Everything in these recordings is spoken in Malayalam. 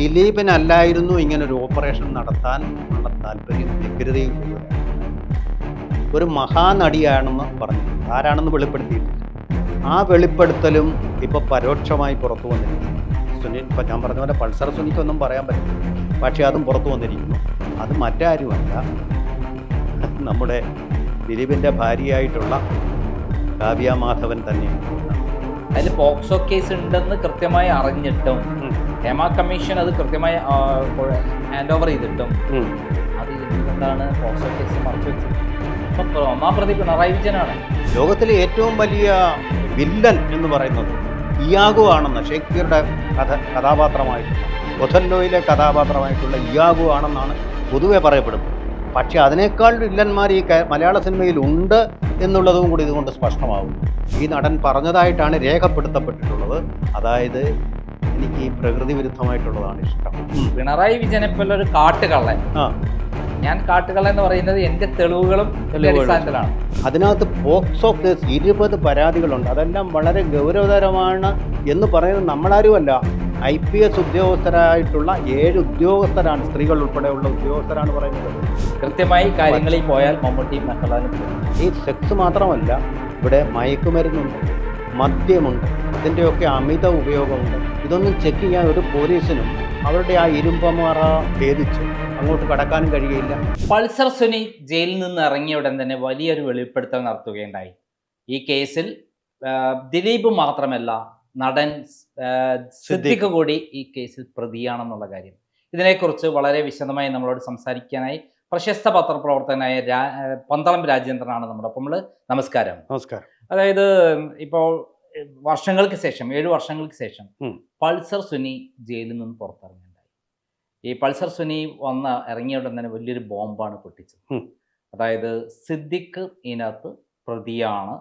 ദിലീപിനല്ലായിരുന്നു ഇങ്ങനെ ഒരു ഓപ്പറേഷൻ നടത്താൻ ഉള്ള താല്പര്യം വ്യഗ്രതയും കൂടുതലാണ് ഒരു മഹാനടിയാണെന്ന് പറഞ്ഞു. ആരാണെന്ന് വെളിപ്പെടുത്തിയിട്ടില്ല. ആ വെളിപ്പെടുത്തലും ഇപ്പൊ പരോക്ഷമായി പുറത്തു വന്നിരിക്കുന്നു. സുനിൽ ഇപ്പൊ ഞാൻ പറഞ്ഞ പോലെ പൾസർ സുനിക്കൊന്നും പറയാൻ പറ്റില്ല. പക്ഷെ അതും പുറത്തു വന്നിരിക്കുന്നു. അത് മറ്റാരുമല്ല. നമ്മുടെ ദിലീപിന്റെ ഭാര്യയായിട്ടുള്ള കാവ്യ മാധവൻ തന്നെയാണ്. അതിൽ പോക്സോ കേസ് ഉണ്ടെന്ന് കൃത്യമായി അറിഞ്ഞിട്ടും. ഹേമ കമ്മീഷൻ അത് കൃത്യമായി ഹാൻഡ് ഓവർ ചെയ്തിട്ടും. അത് എന്താണ് പോക്സോ കേസ് മറച്ചു വെച്ചത്. ഇപ്പൊ ഒന്നാം പ്രതി പിണറായി വിജയനാണ്. ലോകത്തിലെ ഏറ്റവും വലിയ വില്ലൻ എന്ന് പറയുന്നത് ഇയാഗു ആണെന്ന് ഷേക്സ്പിയറുടെ കഥ കഥാപാത്രമായിട്ടുള്ള ഒഥല്ലോയിലെ കഥാപാത്രമായിട്ടുള്ള ഇയാഗു ആണെന്നാണ് പൊതുവെ പറയപ്പെടുന്നത്. പക്ഷേ അതിനേക്കാൾ വില്ലന്മാർ ഈ മലയാള സിനിമയിൽ ഉണ്ട് എന്നുള്ളതും കൂടി ഇതുകൊണ്ട് സ്പഷ്ടമാകും ഈ നടൻ പറഞ്ഞതായിട്ടാണ് രേഖപ്പെടുത്തപ്പെട്ടിട്ടുള്ളത്. അതായത് എനിക്ക് ഈ പ്രകൃതി വിരുദ്ധമായിട്ടുള്ളതാണ് ഇഷ്ടം. പിണറായി വിജയനെ പോലെ ഒരു കാട്ടുകള്ളൻ. ഞാൻ കാട്ടുകള്ളൻ എന്ന് പറയുന്നത് എന്റെ തെളിവുകളും. അടിസ്ഥാനത്തിലാണ്. അതിനകത്ത് പോക്സോ കേസ് ഇരുപത് പരാതികളുണ്ട്. അതെല്ലാം വളരെ ഗൗരവതരമാണ് എന്ന് പറയുന്നത് നമ്മളാരുമല്ല. ഐ പി എസ് ഉദ്യോഗസ്ഥരായിട്ടുള്ള ഏഴ് ഉദ്യോഗസ്ഥരാണ് സ്ത്രീകൾ ഉൾപ്പെടെയുള്ള ഉദ്യോഗസ്ഥരാണ് പറയുന്നത്. കൃത്യമായി കാര്യങ്ങളിൽ പോയാൽ മമ്മൂട്ടിയും മക്കളാലും ഈ സെക്സ് മാത്രമല്ല ഇവിടെ മയക്കുമരുന്നുണ്ട് മദ്യമുണ്ട് ഇതിന്റെയൊക്കെ അമിത ഉപയോഗമുണ്ട്. ഇതൊന്നും ചെക്ക് ചെയ്യാൻ ഒരു പോലീസിനും അവരുടെ ആ ഇരുമ്പമാറ ഭേദിച്ച് അങ്ങോട്ട് കടക്കാനും കഴിയില്ല പൾസർ സുനി ജയിലിൽ നിന്ന് ഇറങ്ങിയ ഉടൻ തന്നെ വലിയൊരു വെളിപ്പെടുത്തൽ നടത്തുകയുണ്ടായി. ഈ കേസിൽ ദിലീപ് മാത്രമല്ല നടൻ സിദ്ദിഖ് കൂടി ഈ കേസിൽ പ്രതിയാണെന്നുള്ള കാര്യം. ഇതിനെക്കുറിച്ച് വളരെ വിശദമായി നമ്മളോട് സംസാരിക്കാനായി പ്രശസ്ത പത്രപ്രവർത്തകനായ രാ പന്തളം രാജേന്ദ്രനാണ് നമ്മുടെ ഒപ്പം നമ്മൾ നമസ്കാരം. നമസ്കാരം. അതായത് ഇപ്പോൾ വർഷങ്ങൾക്ക് ശേഷം ഏഴ് വർഷങ്ങൾക്ക് ശേഷം പൾസർ സുനി ജയിലിൽ നിന്ന് പുറത്തിറങ്ങിയിട്ടുണ്ടായി ഈ പൾസർ സുനി വന്ന ഇറങ്ങിയ ഉടൻ തന്നെ വലിയൊരു ബോംബാണ് പൊട്ടിച്ചത്. അതായത് സിദ്ദിഖ് ഇതിനകത്ത് പ്രതിയാണ്.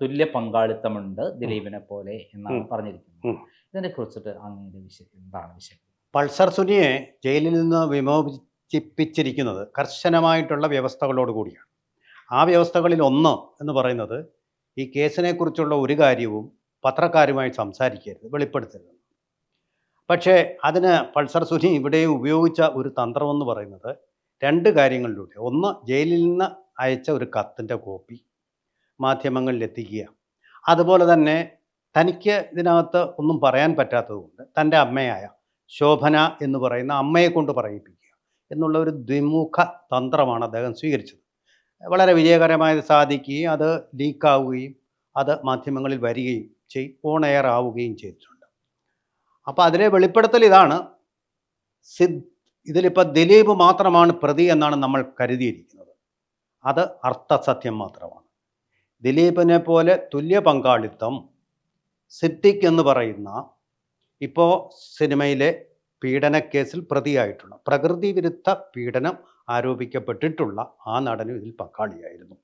തുല്യ പങ്കാളിത്തമുണ്ട് ദിലീപിനെ പോലെ എന്നാണ്. പറഞ്ഞിരിക്കുന്നത്. ഇതിനെ കുറിച്ചിട്ട് അങ്ങയുടെ വിഷയം എന്താണ് വിഷയം പൾസർ സുനിയെ ജയിലിൽ നിന്ന് വിമോചിപ്പിച്ചിരിക്കുന്നത് കർശനമായിട്ടുള്ള വ്യവസ്ഥകളോട് കൂടിയാണ്. ആ വ്യവസ്ഥകളിൽ ഒന്ന് എന്ന് പറയുന്നത് ഈ കേസിനെക്കുറിച്ചുള്ള ഒരു കാര്യവും പത്രക്കാരുമായി സംസാരിക്കരുത് വെളിപ്പെടുത്തരുത്. പക്ഷേ അതിന് പൾസർ സുനി ഇവിടെ ഉപയോഗിച്ച ഒരു തന്ത്രമെന്ന് പറയുന്നത് രണ്ട് കാര്യങ്ങളിലൂടെ. ഒന്ന് ജയിലിൽ നിന്ന് അയച്ച ഒരു കത്തിന്റെ കോപ്പി മാധ്യമങ്ങളിൽ എത്തിക്കുക അതുപോലെ തന്നെ തനിക്ക് ഇതിനകത്ത് ഒന്നും പറയാൻ പറ്റാത്തതുകൊണ്ട് തന്റെ അമ്മയായ ശോഭന എന്ന് പറയുന്ന അമ്മയെ കൊണ്ട് പറയിപ്പിക്കുക എന്നുള്ള ഒരു ദ്വിമുഖ തന്ത്രമാണ് അദ്ദേഹം സ്വീകരിച്ചത്. വളരെ വിജയകരമായി സാധിക്കുകയും അത് ലീക്കാവുകയും അത് മാധ്യമങ്ങളിൽ വരികയും ഓൺ എയർ ആവുകയും ചെയ്തിട്ടുണ്ട്. അപ്പോൾ അതിലെ വെളിപ്പെടുത്തൽ ഇതാണ്. സിദ് ഇതിലിപ്പോൾ ദിലീപ് മാത്രമാണ് പ്രതി എന്നാണ് നമ്മൾ കരുതിയിരിക്കുന്നത്. അത് അർത്ഥസത്യം മാത്രമാണ്. ദിലീപിനെ പോലെ തുല്യ പങ്കാളിത്തം സിദ്ദിഖ് എന്ന് പറയുന്ന ഇപ്പോൾ സിനിമയിലെ പീഡനക്കേസിൽ പ്രതിയായിട്ടുള്ള പ്രകൃതി വിരുദ്ധ പീഡനം ആരോപിക്കപ്പെട്ടിട്ടുള്ള ആ നടനും ഇതിൽ പങ്കാളിയായിരുന്നു.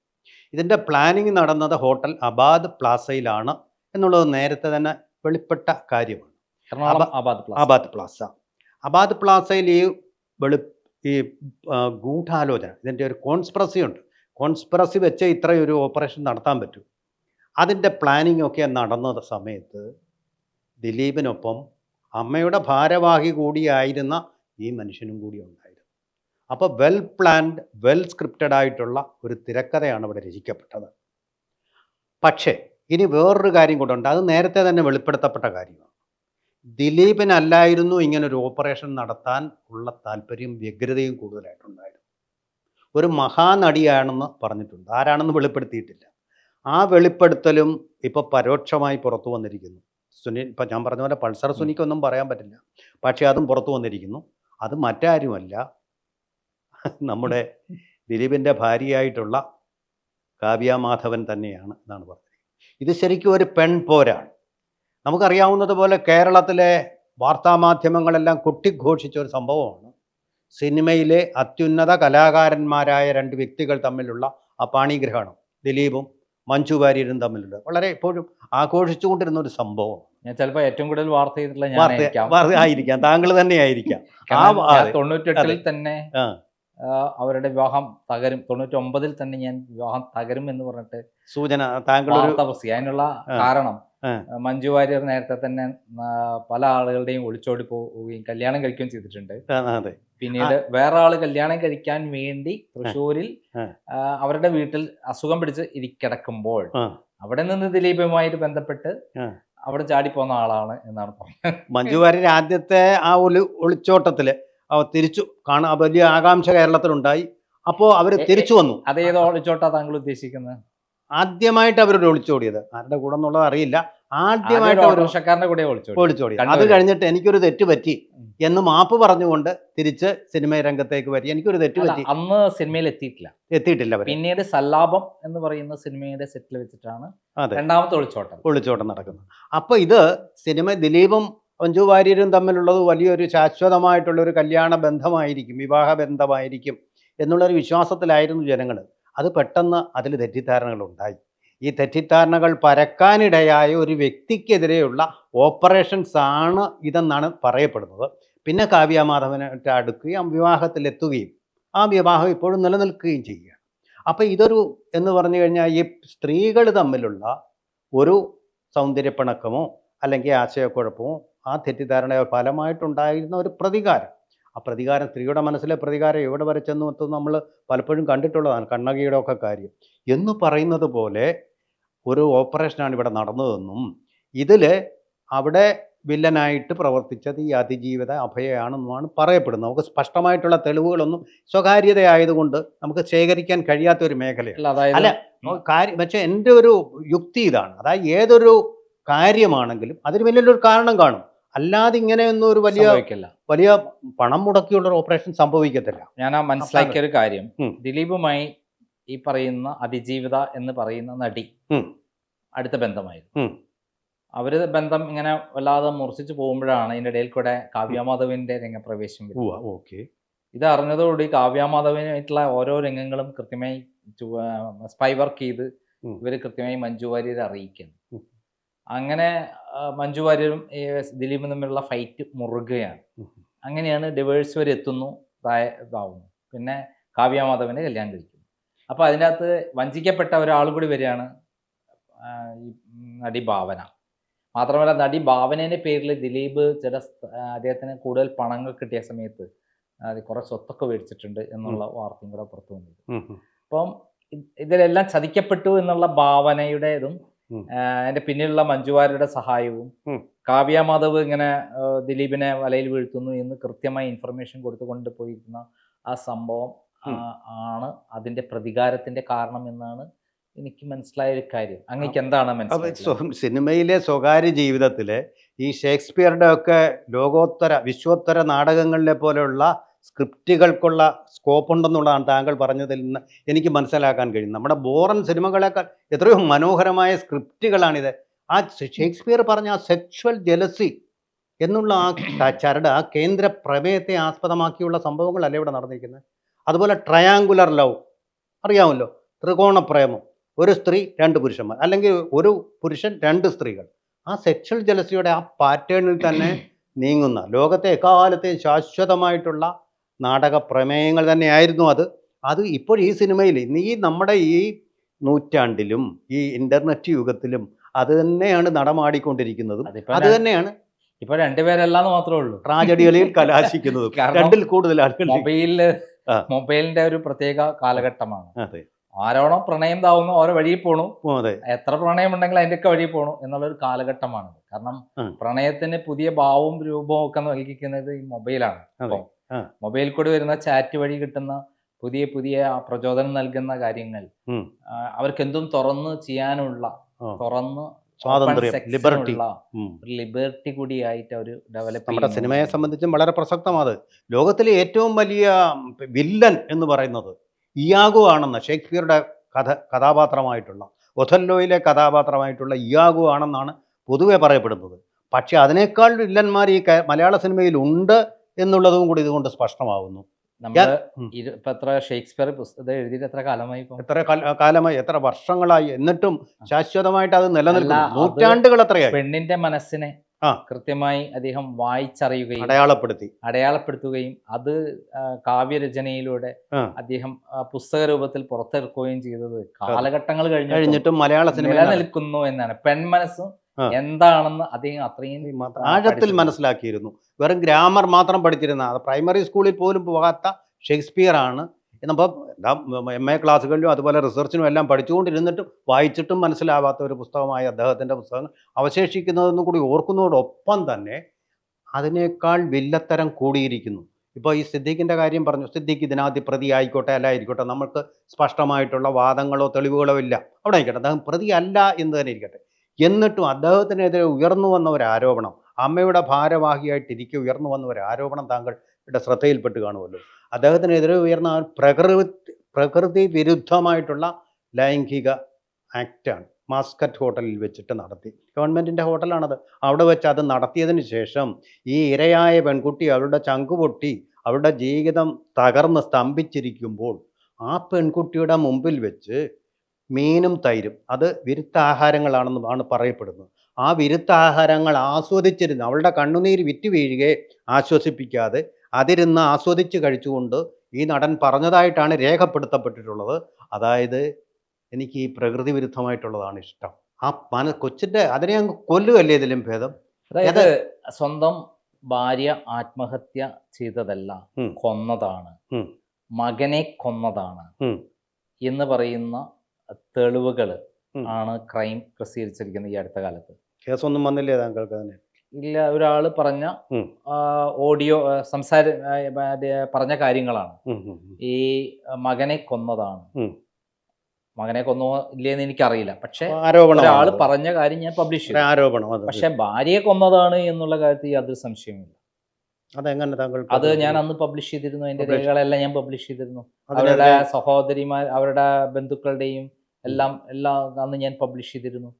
ഇതിന്റെ പ്ലാനിങ് നടന്നത് ഹോട്ടൽ അബാദ് പ്ലാസയിലാണ്. എന്നുള്ളത് നേരത്തെ തന്നെ വെളിപ്പെട്ട കാര്യമാണ്. എറണാകുളം ആബാദ് പ്ലാസ. അബാദ് പ്ലാസ. അബാദ് പ്ലാസയിൽ ഈ വെളി ഈ ഗൂഢാലോചന ഇതിന്റെ ഒരു കോൺസ്പ്രസി ഉണ്ട്. കോൺസ്പ്രസി വെച്ച് ഇത്രയും ഒരു ഓപ്പറേഷൻ നടത്താൻ പറ്റും. അതിന്റെ പ്ലാനിംഗ് ഒക്കെ നടന്ന സമയത്ത് ദിലീപിനൊപ്പം അമ്മയുടെ ഭാരവാഹി കൂടിയായിരുന്ന ഈ മനുഷ്യനും കൂടി ഉണ്ടായിരുന്നു. അപ്പോൾ വെൽ പ്ലാൻഡ് വെൽ സ്ക്രിപ്റ്റഡ് ആയിട്ടുള്ള ഒരു തിരക്കഥയാണ് ഇവിടെ രചിക്കപ്പെട്ടത്. പക്ഷേ ഇനി വേറൊരു കാര്യം കൂടെ അത് നേരത്തെ തന്നെ വെളിപ്പെടുത്തപ്പെട്ട കാര്യമാണ്. ദിലീപിനല്ലായിരുന്നു ഇങ്ങനൊരു ഓപ്പറേഷൻ നടത്താൻ ഉള്ള താല്പര്യം വ്യഗ്രതയും കൂടുതലായിട്ടുണ്ടായിരുന്നു. ഒരു മഹാനടിയാണെന്ന് പറഞ്ഞിട്ടുണ്ട്. ആരാണെന്ന് വെളിപ്പെടുത്തിയിട്ടില്ല. ആ വെളിപ്പെടുത്തലും ഇപ്പോൾ പരോക്ഷമായി പുറത്തു വന്നിരിക്കുന്നു. സുനിൽ ഇപ്പം ഞാൻ പറഞ്ഞ പോലെ പൾസർ സുനിക്കൊന്നും പറയാൻ പറ്റില്ല. പക്ഷേ അതും പുറത്തു വന്നിരിക്കുന്നു. അത് മറ്റാരുമല്ല. നമ്മുടെ ദിലീപിന്റെ ഭാര്യയായിട്ടുള്ള കാവ്യ മാധവൻ തന്നെയാണ് എന്നാണ് പറഞ്ഞത്. ഇത് ശരിക്കും ഒരു പെൺ പോരാണ് നമുക്കറിയാവുന്നതുപോലെ കേരളത്തിലെ വാർത്താമാധ്യമങ്ങളെല്ലാം കൊട്ടിഘോഷിച്ച ഒരു സംഭവമാണ്. സിനിമയിലെ അത്യുന്നത കലാകാരന്മാരായ രണ്ട് വ്യക്തികൾ തമ്മിലുള്ള ആ പാണിഗ്രഹണം ദിലീപും മഞ്ജു വാര്യരും തമ്മിലുള്ള വളരെ എപ്പോഴും ആഘോഷിച്ചുകൊണ്ടിരുന്ന ഒരു സംഭവം ഞാൻ ചിലപ്പോൾ ഏറ്റവും കൂടുതൽ വാർത്ത ചെയ്തിട്ടുള്ള ആയിരിക്കാം. താങ്കൾ തന്നെ ആയിരിക്കാം ആ. തൊണ്ണൂറ്റെട്ടിൽ തന്നെ അവരുടെ വിവാഹം തകരും. തൊണ്ണൂറ്റൊമ്പതിൽ തന്നെ ഞാൻ വിവാഹം തകരും എന്ന് പറഞ്ഞിട്ട് സൂചന താങ്കൾ അതിനുള്ള കാരണം മഞ്ജു വാര്യർ നേരത്തെ തന്നെ പല ആളുകളുടെയും ഒളിച്ചോടി പോവുകയും കല്യാണം കഴിക്കുകയും ചെയ്തിട്ടുണ്ട്. പിന്നീട് വേറെ ആൾ കല്യാണം കഴിക്കാൻ വേണ്ടി തൃശ്ശൂരിൽ അവരുടെ വീട്ടിൽ അസുഖം പിടിച്ച് ഇരിക്കിടക്കുമ്പോൾ അവിടെ നിന്ന് ദിലീപുമായിട്ട് ബന്ധപ്പെട്ട് അവിടെ ചാടി പോന്ന ആളാണ് എന്നാണ് പറഞ്ഞത്. മഞ്ജു വാര്യർ ആദ്യത്തെ ആ ഒളി ഒളിച്ചോട്ടത്തിൽ തിരിച്ചു കാണാൻ വലിയ ആകാംക്ഷ കേരളത്തിലുണ്ടായി. അപ്പോൾ അവർ തിരിച്ചു വന്നു. അത് ഏതോ ഒളിച്ചോട്ടാ താങ്കൾ ഉദ്ദേശിക്കുന്നത്? ആദ്യമായിട്ട് അവർ ഒളിച്ചോടിയത്. ആരുടെ കൂടെ എന്നുള്ളത് അറിയില്ല. ആദ്യമായിട്ട് ഓട്ടോറിക്ഷക്കാരന്റെ കൂടെ ഒളിച്ചോടി. അത്. കഴിഞ്ഞിട്ട് എനിക്കൊരു തെറ്റ് പറ്റി. എന്ന് മാപ്പ് പറഞ്ഞുകൊണ്ട് തിരിച്ച് സിനിമ രംഗത്തേക്ക് വരി. എനിക്കൊരു തെറ്റ് പറ്റി. അന്ന് സിനിമയിൽ എത്തിയിട്ടില്ല. എത്തിയിട്ടില്ല പിന്നീട് സല്ലാപം എന്ന് പറയുന്ന സിനിമയുടെ സെറ്റിൽ വെച്ചിട്ടാണ് രണ്ടാമത്തെ ഒളിച്ചോട്ടം. ഒളിച്ചോട്ടം നടക്കുന്നത്. അപ്പൊ ഇത് സിനിമ ദിലീപും മഞ്ജു വാര്യരും തമ്മിലുള്ളത് വലിയൊരു ശാശ്വതമായിട്ടുള്ളൊരു കല്യാണ ബന്ധമായിരിക്കും വിവാഹ ബന്ധമായിരിക്കും എന്നുള്ളൊരു വിശ്വാസത്തിലായിരുന്നു ജനങ്ങൾ അത് പെട്ടെന്ന് അതിൽ തെറ്റിദ്ധാരണകൾ ഉണ്ടായി ഈ തെറ്റിദ്ധാരണകൾ പരക്കാനിടയായ ഒരു വ്യക്തിക്കെതിരെയുള്ള ഓപ്പറേഷൻസ് ആണ് ഇതെന്നാണ് പറയപ്പെടുന്നത്. പിന്നെ കാവ്യമാധവനായിട്ട് അടുക്കുകയും വിവാഹത്തിലെത്തുകയും ആ വിവാഹം ഇപ്പോഴും നിലനിൽക്കുകയും ചെയ്യുകയാണ്. അപ്പോൾ ഇതൊരു എന്ന് പറഞ്ഞു കഴിഞ്ഞാൽ ഈ സ്ത്രീകൾ തമ്മിലുള്ള ഒരു സൗന്ദര്യപ്പിണക്കമോ അല്ലെങ്കിൽ ആശയക്കുഴപ്പമോ ആ തെറ്റിദ്ധാരണ ഫലമായിട്ടുണ്ടായിരുന്ന ഒരു പ്രതികാരം. ആ പ്രതികാരം സ്ത്രീയുടെ മനസ്സിലെ പ്രതികാരം എവിടെ വരെ ചെന്നു എത്തും നമ്മൾ പലപ്പോഴും കണ്ടിട്ടുള്ളതാണ് കണ്ണകിയുടെ ഒക്കെ കാര്യം. എന്ന് പറയുന്നത് പോലെ ഒരു ഓപ്പറേഷനാണ് ഇവിടെ നടന്നതെന്നും ഇതിൽ അവിടെ വില്ലനായിട്ട് പ്രവർത്തിച്ചത് ഈ അതിജീവിത അഭയയാണെന്നുമാണ് പറയപ്പെടുന്നത്. നമുക്ക് സ്പഷ്ടമായിട്ടുള്ള തെളിവുകളൊന്നും സ്വകാര്യതയായതുകൊണ്ട് നമുക്ക് ശേഖരിക്കാൻ കഴിയാത്ത ഒരു മേഖലയാണ്. അല്ല കാര്യം പക്ഷേ എന്റെ ഒരു യുക്തി ഇതാണ്. അതായത് ഏതൊരു കാര്യമാണെങ്കിലും അതിന് വലിയൊരു കാരണം കാണും. അല്ലാതെ ഇങ്ങനെയൊന്നും ഒരു വലിയ വലിയ പണം മുടക്കിയുള്ള ഒരു ഓപ്പറേഷൻ സംഭവിക്കത്തില്ല. ഞാൻ ആ മനസ്സിലാക്കിയ ഒരു കാര്യം. ദിലീപുമായി ഈ പറയുന്ന അതിജീവിത എന്ന് പറയുന്ന നടി അടുത്ത ബന്ധമായിരുന്നു. അവർ ബന്ധം ഇങ്ങനെ വല്ലാതെ മുറിച്ചു പോകുമ്പോഴാണ് ഇതിന്റെ ഇടയിൽ കൂടെ കാവ്യാമാധവിന്റെ രംഗപ്രവേശം ഇത് അറിഞ്ഞതോടുകൂടി കാവ്യാമാധവനായിട്ടുള്ള ഓരോ രംഗങ്ങളും കൃത്യമായി സ്പൈ വർക്ക് ചെയ്ത് ഇവർ ഇവർ കൃത്യമായി മഞ്ജു വാര്യരെ അറിയിക്കുന്നു. അങ്ങനെ മഞ്ജു വാര്യരും ദിലീപും തമ്മിലുള്ള ഫൈറ്റ് മുറുകയാണ്. അങ്ങനെയാണ് ഡിവേഴ്സ് വരെ എത്തുന്നു ഇതാവുന്നു. പിന്നെ കാവ്യാമാധവനെ കല്യാണം കഴിക്കുന്നു. അപ്പോൾ അതിനകത്ത് വഞ്ചിക്കപ്പെട്ട ഒരാൾ കൂടി വരികയാണ് ഈ നടി ഭാവന. മാത്രമല്ല നടി ഭാവനേന്റെ പേരിൽ ദിലീപ് ചില അദ്ദേഹത്തിന് കൂടുതൽ പണങ്ങൾ കിട്ടിയ സമയത്ത് അത് കുറെ സ്വത്തൊക്കെ മേടിച്ചിട്ടുണ്ട് എന്നുള്ള വാർത്തയും കൂടെ പുറത്തു വന്നിട്ടുണ്ട് അപ്പം ഇതിലെല്ലാം ചതിക്കപ്പെട്ടു എന്നുള്ള ഭാവനയുടെ ഇതും ഉം. അതിന്റെ പിന്നിലുള്ള മഞ്ജുവാരുടെ സഹായവും കാവ്യ മാധവ് ഇങ്ങനെ ദിലീപിനെ വലയിൽ വീഴ്ത്തുന്നു എന്ന് കൃത്യമായി ഇൻഫർമേഷൻ കൊടുത്തുകൊണ്ട് പോയിരുന്ന ആ സംഭവം ആണ് അതിന്റെ പ്രതികാരത്തിന്റെ കാരണം എന്നാണ് എനിക്ക് മനസ്സിലായ ഒരു കാര്യം. അങ്ങേക്ക് എന്താണ് മനസ്സിലായത്? സിനിമയിലെ സ്വകാര്യ ജീവിതത്തിലെ ഈ ഷേക്സ്പിയറുടെ ഒക്കെ ലോകോത്തര വിശ്വോത്തര നാടകങ്ങളിലെ പോലെയുള്ള സ്ക്രിപ്റ്റുകൾക്കുള്ള സ്കോപ്പ് ഉണ്ടെന്നുള്ളതാണ് താങ്കൾ പറഞ്ഞതിൽ നിന്ന് എനിക്ക് മനസ്സിലാക്കാൻ കഴിയും നമ്മുടെ ബോറൻ സിനിമകളെക്കാൾ എത്രയോ മനോഹരമായ സ്ക്രിപ്റ്റുകളാണിത്. ആ ഷേക്സ്പിയർ പറഞ്ഞ ആ സെക്ഷുവൽ ജലസി എന്നുള്ള ആ ചരട് ആ കേന്ദ്ര പ്രമേയത്തെ ആസ്പദമാക്കിയുള്ള സംഭവങ്ങളല്ലേ ഇവിടെ നടന്നിരിക്കുന്നത്? അതുപോലെ ട്രയാങ്കുലർ ലവ്. അറിയാമല്ലോ? ത്രികോണ പ്രേമം ഒരു സ്ത്രീ രണ്ട് പുരുഷന്മാർ. അല്ലെങ്കിൽ ഒരു പുരുഷൻ രണ്ട് സ്ത്രീകൾ. ആ സെക്ഷൽ ജലസിയുടെ ആ പാറ്റേണിൽ തന്നെ നീങ്ങുന്ന ലോകത്തെ എക്കാലത്തെയും ശാശ്വതമായിട്ടുള്ള നാടക പ്രമേയങ്ങൾ തന്നെയായിരുന്നു അത്. അത് ഇപ്പോൾ ഈ സിനിമയിൽ ഇന്ന് ഈ നമ്മുടെ ഈ നൂറ്റാണ്ടിലും ഈ ഇന്റർനെറ്റ് യുഗത്തിലും അത് തന്നെയാണ് നടമാടിക്കൊണ്ടിരിക്കുന്നതും. അത് തന്നെയാണ്. ഇപ്പൊ രണ്ടുപേരല്ലാന്ന് മാത്രമേ ഉള്ളൂ. ട്രാജഡികളിൽ കലാശിക്കുന്നത്. രണ്ടിൽ കൂടുതൽ ആളുകൾ മൊബൈലിൽ മൊബൈലിന്റെ ഒരു പ്രത്യേക കാലഘട്ടമാണ്. അതെ. ആരോണോ പ്രണയം താവുന്നു ഓരോ വഴിയിൽ പോണു. എത്ര പ്രണയം ഉണ്ടെങ്കിൽ അതിന്റെയൊക്കെ വഴി പോണു എന്നുള്ള ഒരു കാലഘട്ടമാണ് കാരണം പ്രണയത്തിന് പുതിയ ഭാവവും രൂപവും ഒക്കെ നൽകിക്കുന്നത് ഈ മൊബൈലാണ്. മൊബൈൽ കൂടി വരുന്ന ചാറ്റ് വഴി കിട്ടുന്ന പുതിയ പുതിയ പ്രചോദനം നൽകുന്ന കാര്യങ്ങൾ അവർക്ക് എന്തും തുറന്ന് ചെയ്യാനുള്ള. തുറന്ന് സ്വാതന്ത്ര്യം ലിബർട്ടി. ലിബർട്ടി കൂടിയായിട്ട് ഒരു ഡെവലപ്പ് നമ്മുടെ സിനിമയെ സംബന്ധിച്ചും വളരെ പ്രസക്തമാണ് ലോകത്തിലെ ഏറ്റവും വലിയ വില്ലൻ എന്ന് പറയുന്നത് ഇയാഗോ ആണെന്ന് ഷേക്സ്പിയറുടെ കഥ കഥാപാത്രമായിട്ടുള്ള ഒഥല്ലോയിലെ കഥാപാത്രമായിട്ടുള്ള ഇയാഗോ ആണെന്നാണ് പൊതുവെ പറയപ്പെടുന്നത്. പക്ഷേ അതിനേക്കാൾ വില്ലന്മാർ ഈ മലയാള സിനിമയിൽ ഉണ്ട് എന്നുള്ളതും കൂടി ഇതുകൊണ്ട് സ്പഷ്ടമാവുന്നു. നമ്മൾ ഇപ്പൊ എത്ര ഷേക്സ്പിയർ പുസ്തകം എഴുതിയിട്ട് എത്ര കാലമായി എത്ര കാലമായി എത്ര വർഷങ്ങളായി എന്നിട്ടും ശാശ്വതമായിട്ട് അത് നിലനിൽക്കുന്നു. നൂറ്റാണ്ടുകൾ എത്രയായി? പെണ്ണിന്റെ മനസ്സിനെ ആ. കൃത്യമായി അദ്ദേഹം വായിച്ചറിയുകയും അടയാളപ്പെടുത്തി. അടയാളപ്പെടുത്തുകയും അത് കാവ്യരചനയിലൂടെ അദ്ദേഹം പുസ്തക രൂപത്തിൽ പുറത്തിറക്കുകയും ചെയ്തത് കാലഘട്ടങ്ങൾ കഴിഞ്ഞിട്ടും കഴിഞ്ഞിട്ടും മലയാള സിനിമ നിലനിൽക്കുന്നു എന്നാണ്. പെൺമനസ്സും. എന്താണെന്ന് അദ്ദേഹം അത്രയും ആഴത്തിൽ മനസ്സിലാക്കിയിരുന്നു. വെറും ഗ്രാമർ മാത്രം പഠിച്ചിരുന്ന അത് പ്രൈമറി സ്കൂളിൽ പോലും പോകാത്ത ഷേക്സ്പിയർ ആണ്. എന്നപ്പോൾ എം എ ക്ലാസ്സുകളിലും അതുപോലെ റിസർച്ചിനും എല്ലാം പഠിച്ചുകൊണ്ടിരുന്നിട്ടും വായിച്ചിട്ടും മനസ്സിലാവാത്ത ഒരു പുസ്തകമായ അദ്ദേഹത്തിന്റെ പുസ്തകങ്ങൾ അവശേഷിക്കുന്നതെന്നും കൂടി ഓർക്കുന്നതോടൊപ്പം തന്നെ അതിനേക്കാൾ വില്ലത്തരം കൂടിയിരിക്കുന്നു. ഇപ്പോൾ ഈ സിദ്ദീഖിന്റെ കാര്യം പറഞ്ഞു സിദ്ദീഖ് ഇതിനകത്ത് പ്രതി ആയിക്കോട്ടെ അല്ല ആയിരിക്കോട്ടെ നമുക്ക് സ്പഷ്ടമായിട്ടുള്ള വാദങ്ങളോ തെളിവുകളോ ഇല്ല. അവിടെ ആയിക്കോട്ടെ അദ്ദേഹം പ്രതി അല്ല എന്ന് തന്നെ ഇരിക്കട്ടെ. എന്നിട്ടും അദ്ദേഹത്തിനെതിരെ ഉയർന്നു വന്ന ഒരു ആരോപണം അമ്മയുടെ ഭാരവാഹിയായിട്ട് ഇരിക്കെ ഉയർന്നു വന്ന ഒരു ആരോപണം താങ്കളുടെ ശ്രദ്ധയിൽപ്പെട്ട് കാണുമല്ലോ. അദ്ദേഹത്തിനെതിരെ ഉയർന്ന പ്രകൃതി പ്രകൃതി വിരുദ്ധമായിട്ടുള്ള ലൈംഗിക ആക്റ്റാണ്. മാസ്കറ്റ് ഹോട്ടലിൽ വെച്ചിട്ട് നടത്തി. ഗവൺമെന്റിന്റെ ഹോട്ടലാണത്. അവിടെ വെച്ച് അത് നടത്തിയതിന് ശേഷം ഈ ഇരയായ പെൺകുട്ടി അവരുടെ ചങ്കുപൊട്ടി അവളുടെ ജീവിതം തകർന്ന് സ്തംഭിച്ചിരിക്കുമ്പോൾ ആ പെൺകുട്ടിയുടെ മുമ്പിൽ വെച്ച് മീനും തൈരും. അത് വിരുത്താഹാരങ്ങളാണെന്ന് ആണ് പറയപ്പെടുന്നത്. ആ വിരുത്താഹാരങ്ങൾ ആസ്വദിച്ചിരുന്നു അവളുടെ കണ്ണുനീര് വിറ്റ് വീഴുകയെ ആശ്വസിപ്പിക്കാതെ അതിരുന്ന് ആസ്വദിച്ച് കഴിച്ചുകൊണ്ട് ഈ നടൻ പറഞ്ഞതായിട്ടാണ് രേഖപ്പെടുത്തപ്പെട്ടിട്ടുള്ളത്. അതായത് എനിക്ക് ഈ പ്രകൃതി വിരുദ്ധമായിട്ടുള്ളതാണ് ഇഷ്ടം. ആ മന കൊച്ചിന്റെ അതിനെ അങ്ങ് കൊല്ലുകയല്ലേ ഇതിലും ഭേദം? അതായത് സ്വന്തം ഭാര്യ ആത്മഹത്യ ചെയ്തതല്ല കൊന്നതാണ്. മകനെ കൊന്നതാണ് എന്ന് പറയുന്ന തെളിവുകൾ ആണ് ക്രൈം പ്രസിദ്ധീകരിച്ചിരിക്കുന്നത് ഈ അടുത്ത കാലത്ത്. കേസൊന്നും വന്നില്ലേ താങ്കൾക്ക് അതിന്? ഇല്ല ഒരാൾ പറഞ്ഞ ഓഡിയോ സംസാര പറഞ്ഞ കാര്യങ്ങളാണ്. ഈ മകനെ കൊന്നതാണ്. മകനെ കൊന്നോ ഇല്ലേന്ന് എനിക്കറിയില്ല. പക്ഷെ ഒരാൾ പറഞ്ഞ കാര്യം ഞാൻ പബ്ലിഷ് ചെയ്യും ചെയ്തു ആരോപണം പക്ഷെ ഭാര്യയെ കൊന്നതാണ് എന്നുള്ള കാര്യത്തിൽ യാതൊരു സംശയമില്ല അതെങ്ങനെ താങ്കൾ അത് ഞാൻ അന്ന് പബ്ലിഷ് ചെയ്തിരുന്നു. അതിന്റെ രേഖകളെല്ലാം ഞാൻ പബ്ലിഷ് ചെയ്തിരുന്നു. അവരുടെ സഹോദരിമാർ അവരുടെ ബന്ധുക്കളുടെയും എല്ലാം എല്ലാം അന്ന് ഞാൻ പബ്ലിഷ് ചെയ്തിരുന്നു.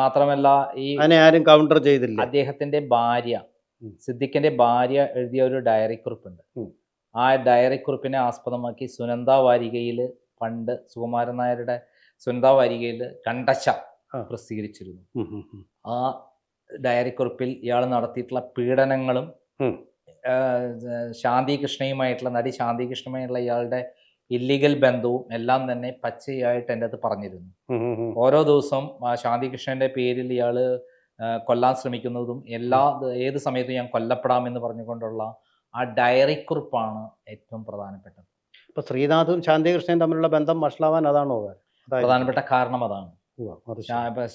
മാത്രമല്ല ഈ ആരും കൗണ്ടർ ചെയ്തില്ല അദ്ദേഹത്തിന്റെ ഭാര്യ. സിദ്ദിഖിന്റെ ഭാര്യ എഴുതിയ ഒരു ഡയറി കുറിപ്പുണ്ട് ആ ഡയറി കുറിപ്പിനെ ആസ്പദമാക്കി സുനന്ദ വാരികയിൽ പണ്ട് സുകുമാരൻ നായരുടെ സുനന്ദ വാരികയിൽ കണ്ടശ പ്രസിദ്ധീകരിച്ചിരുന്നു. ആ ഡയറി കുറിപ്പിൽ ഇയാൾ നടത്തിയിട്ടുള്ള പീഡനങ്ങളും. ശാന്തി കൃഷ്ണയുമായിട്ടുള്ള നടി ശാന്തി കൃഷ്ണയുമായിട്ടുള്ള ഇയാളുടെ ഇല്ലീഗൽ ബന്ധവും എല്ലാം തന്നെ പച്ചയായിട്ട് എന്റെ അത് പറഞ്ഞിരുന്നു. ഓരോ ദിവസം ശാന്തികൃഷ്ണന്റെ ശാന്തി കൃഷ്ണന്റെ പേരിൽ ഇയാൾ കൊല്ലാൻ ശ്രമിക്കുന്നതും എല്ലാ ഏത് സമയത്തും ഞാൻ കൊല്ലപ്പെടാമെന്ന് പറഞ്ഞുകൊണ്ടുള്ള ആ ഡയറി കുറിപ്പാണ് ഏറ്റവും പ്രധാനപ്പെട്ടത്. ഇപ്പൊ ശ്രീനാഥും ശാന്തികൃഷ്ണനും തമ്മിലുള്ള ബന്ധം വഷളാവാൻ അതാണോ പ്രധാനപ്പെട്ട കാരണം അതാണ്.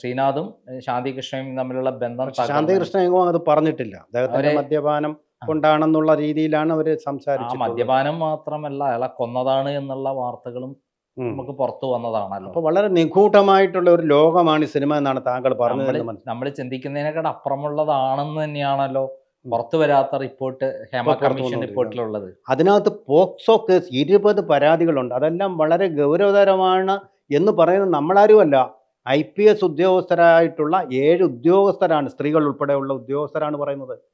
ശ്രീനാഥും ശാന്തികൃഷ്ണനും ശാന്തി കൃഷ്ണയും തമ്മിലുള്ള ബന്ധം ശാന്തികൃഷ്ണൻ എങ്ങും അത് പറഞ്ഞിട്ടില്ല. അദ്ദേഹത്തിന്റെ മദ്യപാനം കൊണ്ടാണെന്നുള്ള രീതിയിലാണ് അവർ സംസാരിച്ചത് മദ്യപാനം മാത്രമല്ല അയാളെ കൊന്നതാണ് എന്നുള്ള വാർത്തകളും നമുക്ക് പുറത്തു വന്നതാണല്ലോ. അപ്പൊ വളരെ നിഗൂഢമായിട്ടുള്ള ഒരു ലോകമാണ് ഈ സിനിമ എന്നാണ് താങ്കൾ പറഞ്ഞത് നമ്മൾ ചിന്തിക്കുന്നതിനേക്കാൾ അപ്പുറമുള്ളതാണെന്ന് തന്നെയാണല്ലോ പുറത്തു വരാത്ത റിപ്പോർട്ട് ഹേമ കമ്മീഷൻ. റിപ്പോർട്ടിലുള്ളത്. അതിനകത്ത് പോക്സോ കേസ് ഇരുപത് പരാതികളുണ്ട്. അതെല്ലാം വളരെ ഗൗരവതരമാണ് എന്ന് പറയുന്നത് നമ്മളാരുമല്ല. ഐ പി എസ് ഉദ്യോഗസ്ഥരായിട്ടുള്ള ഏഴ് ഉദ്യോഗസ്ഥരാണ് സ്ത്രീകൾ ഉൾപ്പെടെയുള്ള ഉദ്യോഗസ്ഥരാണ് പറയുന്നത്.